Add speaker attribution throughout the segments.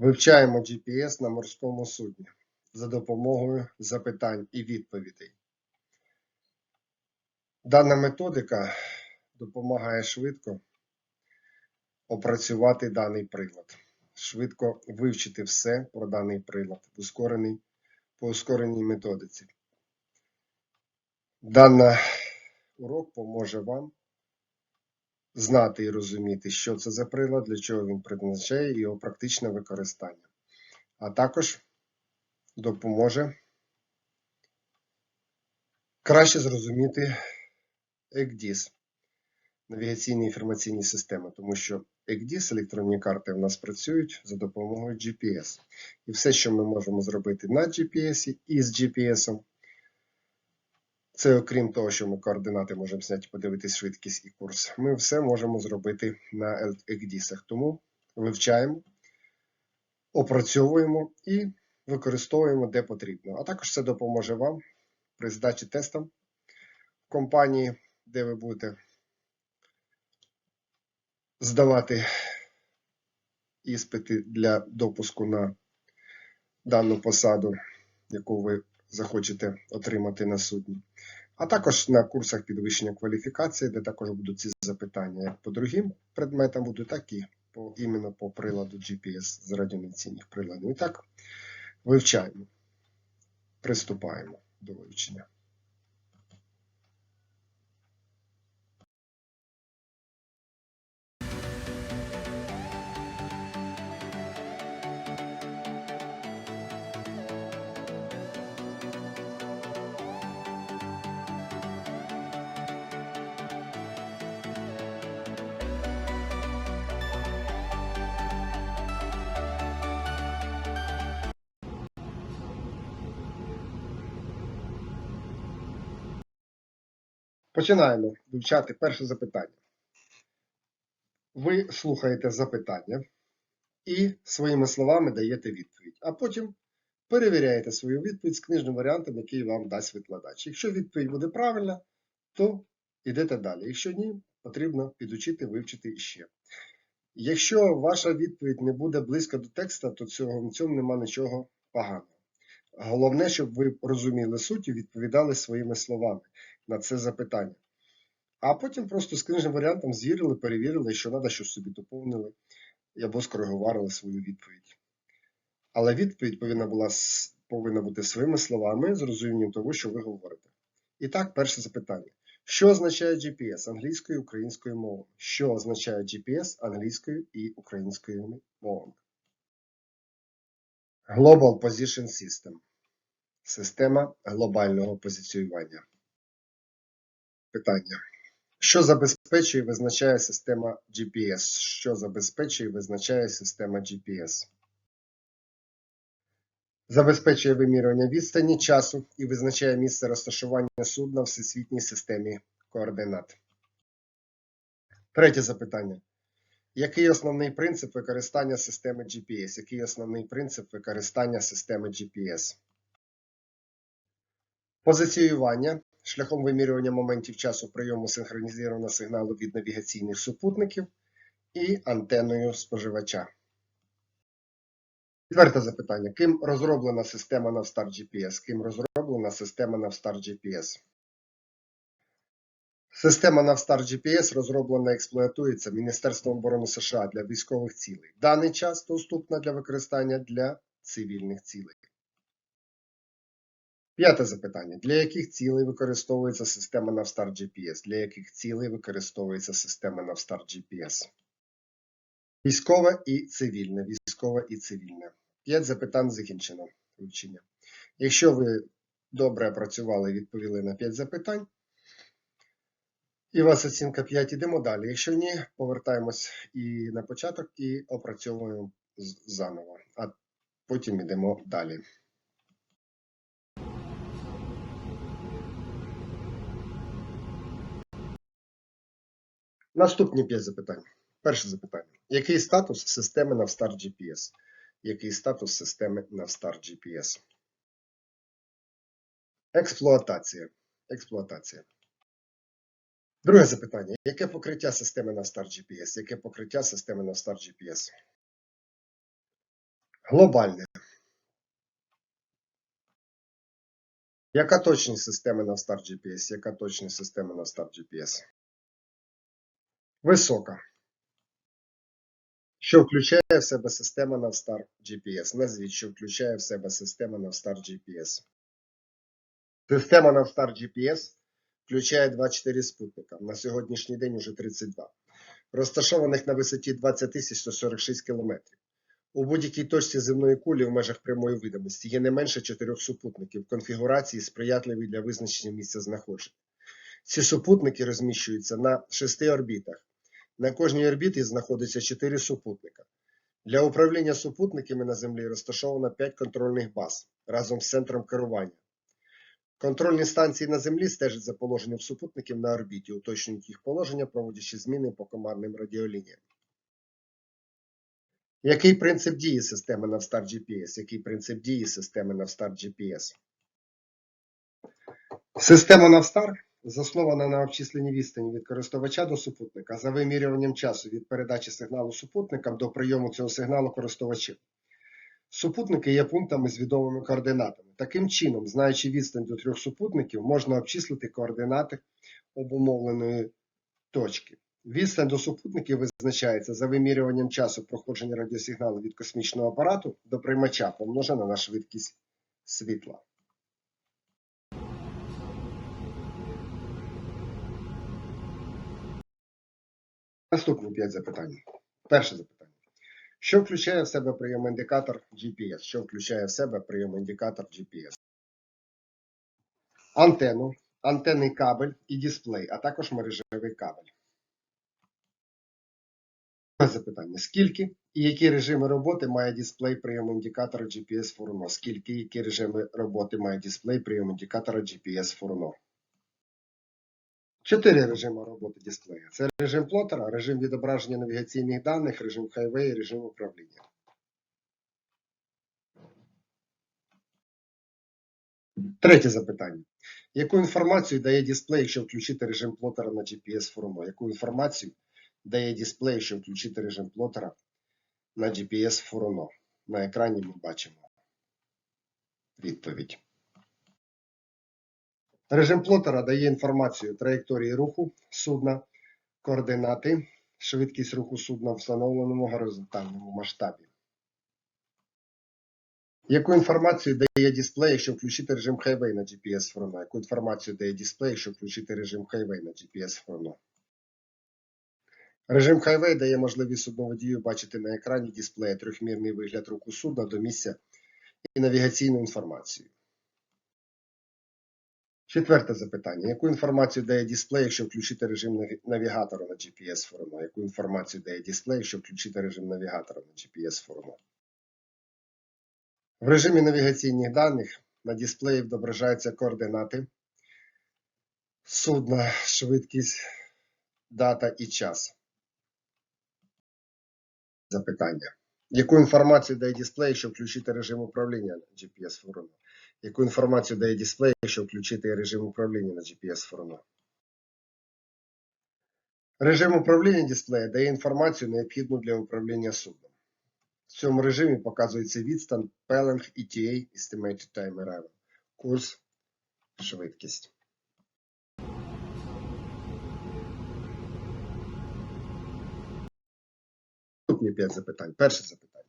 Speaker 1: Вивчаємо GPS на морському судні за допомогою запитань і відповідей. Дана методика допомагає швидко опрацювати даний прилад, швидко вивчити все про даний прилад в ускореній, по ускореній методиці. Даний урок поможе вам знати і розуміти, що це за прилад, для чого він призначає його практичне використання. А також допоможе краще зрозуміти ECDIS, навігаційні інформаційні системи, тому що ECDIS, електронні карти, у нас працюють за допомогою GPS. І все, що ми можемо зробити на GPS і з GPS, це окрім того, що ми координати можемо зняти, подивитись швидкість і курс. Ми все можемо зробити на ECDIS. Тому вивчаємо, опрацьовуємо і використовуємо де потрібно. А також це допоможе вам при здачі тестам в компанії, де ви будете здавати іспити для допуску на дану посаду, яку ви захочете отримати на судні. А також на курсах підвищення кваліфікації, де також будуть ці запитання як по другим предметам будуть, так і по, іменно по приладу GPS з радіонаційних приладів. І так, вивчаємо, приступаємо до вивчення. Починаємо вивчати перше запитання. Ви слухаєте запитання і своїми словами даєте відповідь, а потім перевіряєте свою відповідь з книжним варіантом, який вам дасть викладач. Якщо відповідь буде правильна, то йдете далі. Якщо ні, потрібно підучити, вивчити іще. Якщо ваша відповідь не буде близько до текста, то цього, в цьому нема нічого поганого. Головне, щоб ви розуміли суть і відповідали своїми словами на це запитання. А потім просто з книжним варіантом звірили, перевірили, що треба, що собі доповнили або скоригували свою відповідь. Але відповідь повинна була повинна бути своїми словами з розумінням того, що ви говорите. І так, перше запитання. Що означає GPS англійською і українською мовами? Що означає GPS англійською і українською мовами? Global Position System. Система глобального позиціювання. Питання. Що забезпечує і визначає система GPS? Що забезпечує і визначає система GPS? Забезпечує вимірювання відстані, часу і визначає місце розташування судна в всесвітній системі координат. Третє запитання. Який основний принцип використання системи GPS? Який основний принцип використання системи GPS? Позиціювання шляхом вимірювання моментів часу прийому синхронізованого сигналу від навігаційних супутників і антеною споживача. Четверте запитання. Ким розроблена система Navstar GPS? Ким розроблена система Navstar GPS? Система Navstar GPS розроблена і експлуатується Міністерством оборони США для військових цілей. В даний час доступна для використання для цивільних цілей. П'яте запитання. Для яких цілей використовується система Navstar GPS? Для яких цілей використовується система Navstar GPS? Військове і цивільне. Військове і цивільне. П'ять запитань закінчено вивчення. Якщо ви добре працювали і відповіли на 5 запитань, і у вас оцінка 5, ідемо далі. Якщо ні, повертаємось і на початок і опрацьовуємо заново. А потім йдемо далі. Наступні 5 запитань. Перше запитання. Який статус системи Navstar GPS? Який статус системи Navstar GPS? Експлуатація. Експлуатація. Друге запитання. Яке покриття системи Navstar GPS? Яке покриття системи Navstar GPS? Глобальне. Яка точність системи Navstar GPS? Яка точність системи Navstar GPS? Висока. Що включає в себе система Navstar GPS? Назвіть, що включає в себе система Navstar GPS. Система Navstar GPS включає 24 спутника. На сьогоднішній день уже 32. Розташованих на висоті 20 146 км. У будь-якій точці земної кулі в межах прямої видимості є не менше чотирьох супутників конфігурації, сприятливі для визначення місця знаходження. Ці супутники розміщуються на шести орбітах. На кожній орбіті знаходиться чотири супутника. Для управління супутниками на Землі розташовано 5 контрольних баз разом з центром керування. Контрольні станції на Землі стежать за положенням супутників на орбіті, уточнюють їх положення, проводячи зміни по командним радіолініям. Який принцип дії системи Navstar GPS? Який принцип дії системи Navstar GPS? Система Navstar заснована на обчисленні відстані від користувача до супутника за вимірюванням часу від передачі сигналу супутникам до прийому цього сигналу користувачем. Супутники є пунктами з відомими координатами. Таким чином, знаючи відстань до трьох супутників, можна обчислити координати обумовленої точки. Відстань до супутників визначається за вимірюванням часу проходження радіосигналу від космічного апарату до приймача, помножена на швидкість світла. Наступні 5 запитань. Перше запитання. Що включає в себе прийом-індикатор GPS? Що включає в себе прийом-індикатор GPS? Антенну, антенний кабель і дисплей, а також мережевий кабель. Друге Запитання. Скільки і які режими роботи має дисплей прийом-індикатора GPS Furuno? Скільки і які режими роботи має дисплей прийом-індикатора GPS Furuno? Чотири режими роботи дисплея. Це режим плотера, режим відображення навігаційних даних, режим хайвей режим управління. Третє запитання. Яку інформацію дає дисплей, якщо включити режим плотера на GPS Furuno? Яку інформацію дає дисплей, якщо включити режим плотера на GPS Furuno? На екрані ми бачимо відповідь. Режим плотера дає інформацію траєкторії руху судна, координати, швидкість руху судна в встановленому горизонтальному масштабі. Яку інформацію дає дисплей, якщо включити режим Highway на GPS Furuno? Яку інформацію дає дисплей, якщо включити режим Highway на GPS Furuno? Режим Highway дає можливість судноводію бачити на екрані дисплея трьохмірний вигляд руху судна до місця і навігаційну інформацію. Четверте запитання. Яку інформацію дає дисплей, якщо включити режим навігатора на GPS Furuno? Яку інформацію дає дисплей, якщо включити режим навігатора на GPS Furuno? В режимі навігаційних даних на дисплеї відображаються координати судна, швидкість, дата і час. Запитання. Яку інформацію дає дисплей, якщо включити режим управління GPS Furuno? Яку інформацію дає дисплей, якщо включити режим управління на GPS Furuno? Режим управління дисплея дає інформацію, необхідну для управління судном. В цьому режимі показується відстань, пеленг, ETA, Estimated Time Arrival, курс, швидкість. Наступні 5 запитань. Перше запитання.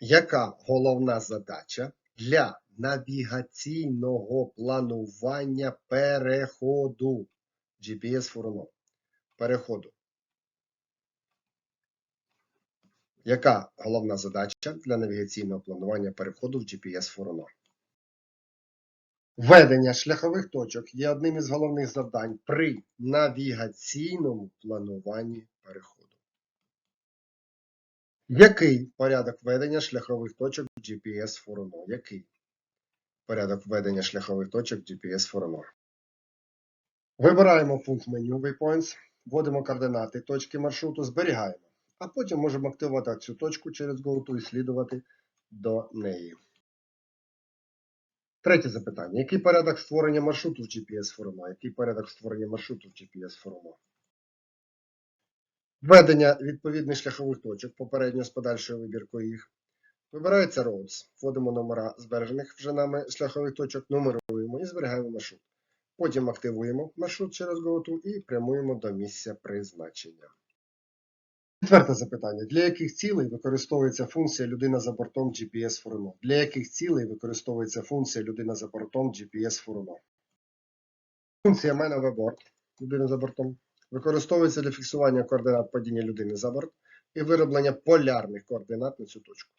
Speaker 1: Яка головна задача для навігаційного планування переходу GPS Furuno? Переходу. Яка головна задача для навігаційного планування переходу в GPS Furuno? Введення шляхових точок є одним із головних завдань при навігаційному плануванні переходу. Який порядок введення шляхових точок в GPS Furuno? Який порядок введення шляхових точок GPS Furuno? Вибираємо пункт меню Waypoints, вводимо координати точки маршруту, зберігаємо, а потім можемо активувати цю точку через GoTo і слідувати до неї. Третє запитання. Який порядок створення маршруту в GPS Furuno? Який порядок створення маршруту в GPS Furuno? Введення відповідних шляхових точок, попередньо з подальшою вибіркою їх. Вибирається Roads. Вводимо номера збережених вже нами шляхових точок, нумеруємо і зберігаємо маршрут. Потім активуємо маршрут через GoTo і прямуємо до місця призначення. Четверте запитання. Для яких цілей використовується функція людина за бортом GPS Фурно? Для яких цілей використовується функція людина за бортом GPS Фурно? Функція Man Overboard людина за бортом використовується для фіксування координат падіння людини за борт і вироблення полярних координат на цю точку.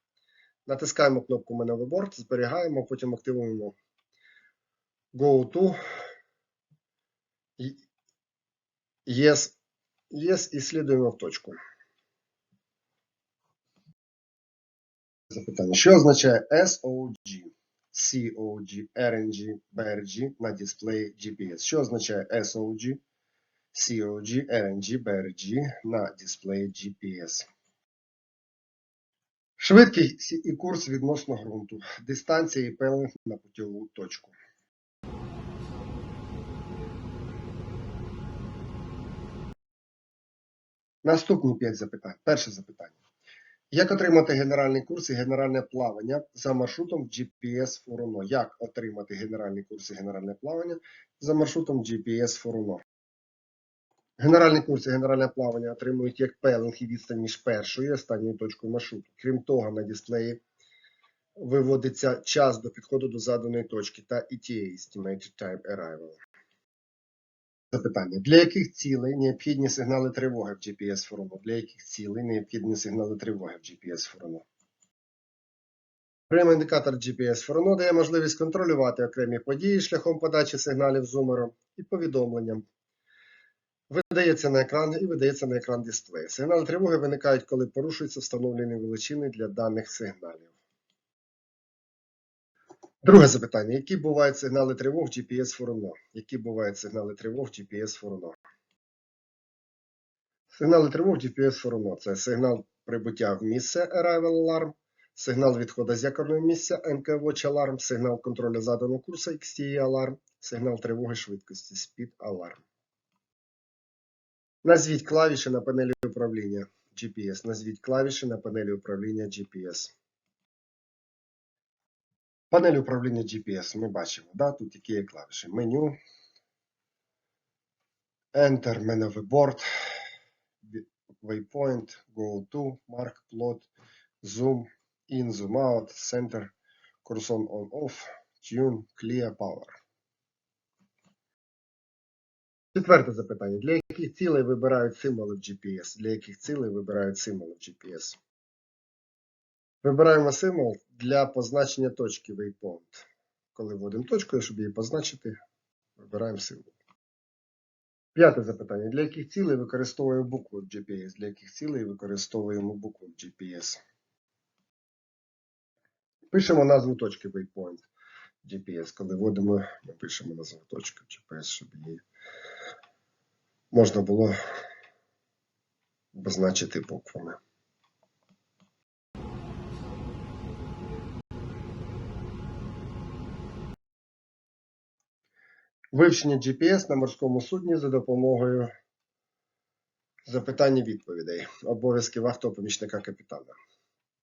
Speaker 1: Натискаємо кнопку Man Overboard, зберігаємо, потім активуємо Go to Yes, yes і слідуємо в точку. Запитання. Що означає SOG, COG, RNG, BRG на дисплеї GPS? Що означає SOG, COG, RNG, BRG на дисплеї GPS? Швидкість і курс відносно ґрунту. Дистанція і пелинг на путьову точку. Наступні 5 запитань. Перше запитання. Як отримати генеральний курс і генеральне плавання за маршрутом GPS Фуруно? Як отримати генеральний курс і генеральне плавання за маршрутом GPS Фуруно? Генеральний курс і генеральне плавання отримують як пелинг і відстань між першою і останньою точкою маршруту. Крім того, на дисплеї виводиться час до підходу до заданої точки та ETA Estimated Time Arrival. Запитання. Для яких цілей необхідні сигнали тривоги в GPS Фуруно? Для яких цілей необхідні сигнали тривоги в GPS Фуруно? Окремий індикатор GPS Фуруно дає можливість контролювати окремі події шляхом подачі сигналів зумером і повідомленням. Видається на екран і видається на екран дисплею. Сигнали тривоги виникають, коли порушуються встановлені величини для даних сигналів. Друге запитання. Які бувають сигнали тривог GPS Фуруно? Які бувають сигнали тривог GPS Фуруно? Сигнали тривог GPS Фуруно – це сигнал прибуття в місце Arrival Alarm, сигнал відходу з якорного місця NK Watch Alarm, сигнал контролю заданого курсу XTE Alarm, сигнал тривоги швидкості Speed Alarm. Назвіть клавіші на панелі управління GPS. Назвіть клавіші на панелі управління GPS. Панель управління GPS ми бачимо, да? тут які є клавіші. Меню, Enter, меновий борт, Waypoint, Go to, Mark, Plot, Zoom, In, Zoom Out, Center, Cursor on Off, Tune, Clear Power. Четверте запитання. Для яких цілей вибирають символи в GPS? Для яких цілей вибирають символи в GPS? Вибираємо символ для позначення точки Waypoint. Коли вводимо точку, щоб її позначити, вибираємо символ. П'яте запитання. Для яких цілей використовуємо букву в GPS? Для яких цілей використовуємо букву в GPS? Пишемо назву точки Waypoint GPS. Коли вводимо, ми пишемо назву точки GPS, щоб її можна було обозначити буквами. Вивчення GPS на морському судні за допомогою запитань і відповідей. Обов'язків автопомічника капітана.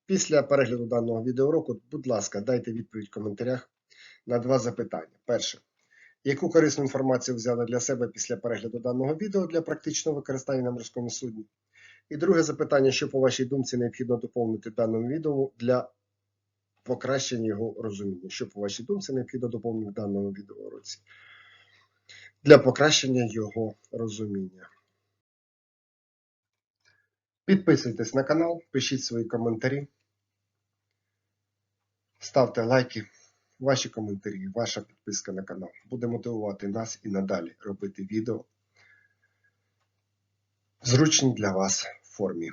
Speaker 1: Після перегляду даного відеоуроку, будь ласка, дайте відповідь в коментарях на два запитання. Перше. Яку корисну інформацію взяли для себе після перегляду даного відео для практичного використання на морському судні? І друге запитання, що по вашій думці необхідно доповнити даному відео для покращення його розуміння? Що по вашій думці необхідно доповнити даному відеоуроці? Для покращення його розуміння. Підписуйтесь на канал, пишіть свої коментарі, ставте лайки. Ваші коментарі, ваша підписка на канал буде мотивувати нас і надалі робити відео в зручній для вас формі.